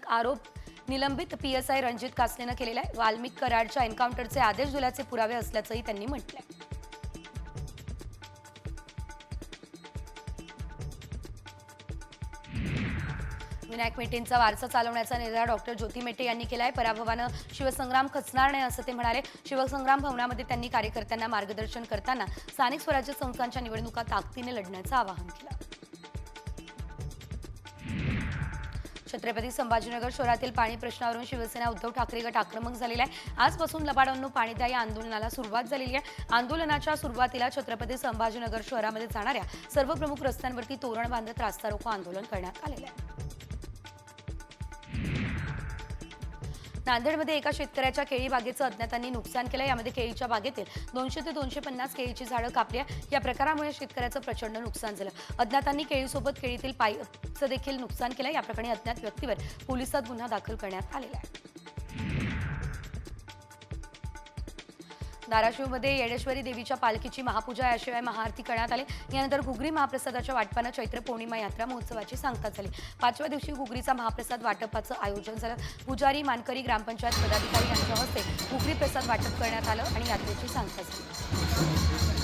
अपमानजनक आरोप निलंबित पी एस आय रणजित कासलेनं केलेला आहे. वाल्मिक कराडच्या एन्काउंटरचे आदेश दिल्याचे पुरावे असल्याचंही त्यांनी म्हटलंय. विनायक मेटेंचा वारसा चालवण्याचा निर्धार डॉक्टर ज्योती मेटे यांनी केला आहे पराभवानं शिवसंग्राम खचणार नाही असं ते म्हणाले. शिवसंग्राम भवनामध्ये त्यांनी कार्यकर्त्यांना मार्गदर्शन करताना स्थानिक स्वराज्य संस्थांच्या निवडणुका ताकदीने लढण्याचं आवाहन केलं. छत्रपती संभाजीनगर शहरातील पाणी प्रश्नावरून शिवसेना उद्धव ठाकरे गट आक्रमक झालेला आहे. आजपासून लबाडांनो पाणी द्या या आंदोलनाला सुरुवात झालेली आहे. आंदोलनाच्या सुरुवातीला छत्रपती संभाजीनगर शहरामध्ये जाणाऱ्या सर्व प्रमुख रस्त्यांवरती तोरण बांधत रास्ता रोको आंदोलन करण्यात आलेलं आहे. नांदेडमध्ये एका शेतकऱ्याच्या केळी बागेचं अज्ञातांनी नुकसान केलं. यामध्ये केळीच्या बागेतील दोनशे ते दोनशे पन्नास केळीची झाडं कापली या प्रकारामुळे शेतकऱ्याचं प्रचंड नुकसान झालं. अज्ञातांनी केळीसोबत केळीतील पाईपचं देखील नुकसान केलं. या प्रकरणी अज्ञात व्यक्तीवर पोलिसात गुन्हा दाखल करण्यात आलेला आहे. धाराशिवमध्ये येडेश्वरी देवीच्या पालखीची महापूजा याशिवाय महाआरती करण्यात आली. यानंतर घुगरी महाप्रसादाच्या वाटपानं चैत्र पौर्णिमा यात्रा महोत्सवाची सांगता झाली. पाचव्या दिवशी घुगरीचा महाप्रसाद वाटपाचं आयोजन झालं. पुजारी मानकरी ग्रामपंचायत पदाधिकारी यांच्या हस्ते घुगरी प्रसाद वाटप करण्यात आलं आणि यात्रेची सांगता झाली.